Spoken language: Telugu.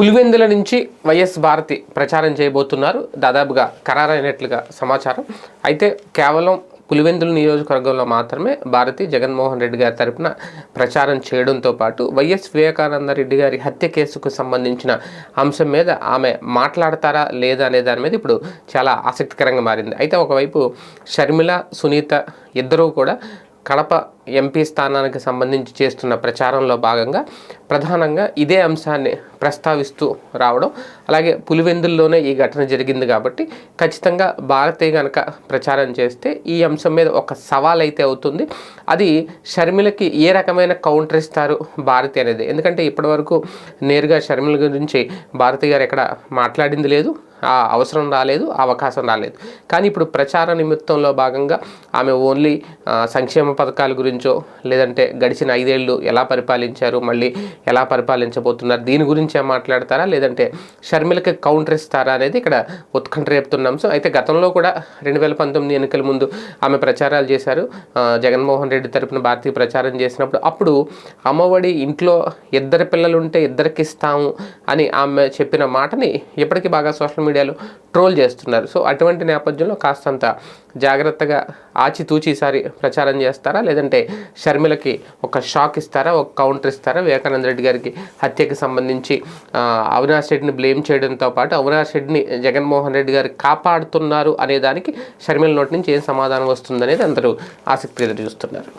పులివెందుల నుంచి వైఎస్ భారతి ప్రచారం చేయబోతున్నారు. దాదాపుగా ఖరారైనట్లుగా సమాచారం. అయితే కేవలం పులివెందుల నియోజకవర్గంలో మాత్రమే భారతి జగన్మోహన్ రెడ్డి గారి తరపున ప్రచారం చేయడంతో పాటు వైఎస్ వివేకానంద రెడ్డి గారి హత్య కేసుకు సంబంధించిన అంశం మీద ఆమె మాట్లాడతారా లేదా అనే దాని మీద ఇప్పుడు చాలా ఆసక్తికరంగా మారింది. అయితే ఒకవైపు షర్మిల సునీత ఇద్దరూ కూడా కడప ఎంపీ స్థానానికి సంబంధించి చేస్తున్న ప్రచారంలో భాగంగా ప్రధానంగా ఇదే అంశాన్ని ప్రస్తావిస్తూ రావడం అలాగే పులివెందుల్లోనే ఈ ఘటన జరిగింది కాబట్టి ఖచ్చితంగా భారతే గనక ప్రచారం చేస్తే ఈ అంశం మీద ఒక సవాల్ అయితే అవుతుంది. అది షర్మిలకి ఏ రకమైన కౌంటర్ ఇస్తారు భారతి అనేది. ఎందుకంటే ఇప్పటివరకు నేరుగా షర్మిల గురించి భారతి గారు ఎక్కడ మాట్లాడింది లేదు ఆ అవసరం రాలేదు అవకాశం రాలేదు. కానీ ఇప్పుడు ప్రచార నిమిత్తంలో భాగంగా ఆమె ఓన్లీ సంక్షేమ పథకాల గురించి లేదంటే గడిచిన ఐదేళ్ళు ఎలా పరిపాలించారు మళ్ళీ ఎలా పరిపాలించబోతున్నారు దీని గురించే మాట్లాడతారా? లేదంటే షర్మిలకి కౌంటర్ ఇస్తారా అనేది ఇక్కడ ఉత్కంఠ రేపుతున్న అంశం. అయితే గతంలో కూడా రెండు వేల పంతొమ్మిది ఎన్నికల ముందు ఆమె ప్రచారాలు చేశారు. జగన్మోహన్ రెడ్డి తరపున భారతీయ ప్రచారం చేసినప్పుడు అప్పుడు అమ్మఒడి ఇంట్లో ఇద్దరు పిల్లలు ఉంటే ఇద్దరికి ఇస్తాము అని ఆమె చెప్పిన మాటని ఇప్పటికీ బాగా సోషల్ మీడియాలో ట్రోల్ చేస్తున్నారు. సో అటువంటి నేపథ్యంలో కాస్తంత జాగ్రత్తగా ఆచితూచి ఈసారి ప్రచారం చేస్తారా? లేదంటే షర్మిలకి ఒక షాక్ ఇస్తారా? ఒక కౌంటర్ ఇస్తారా? వివేకానంద రెడ్డి గారికి హత్యకి సంబంధించి అవినాష్ రెడ్డిని బ్లేమ్ చేయడంతో పాటు అవినాష్ రెడ్డిని జగన్మోహన్ రెడ్డి గారు కాపాడుతున్నారు అనే దానికి షర్మిల నోటి నుంచి ఏం సమాధానం వస్తుందనేది అందరూ ఆసక్తి ఎదురు చూస్తున్నారు.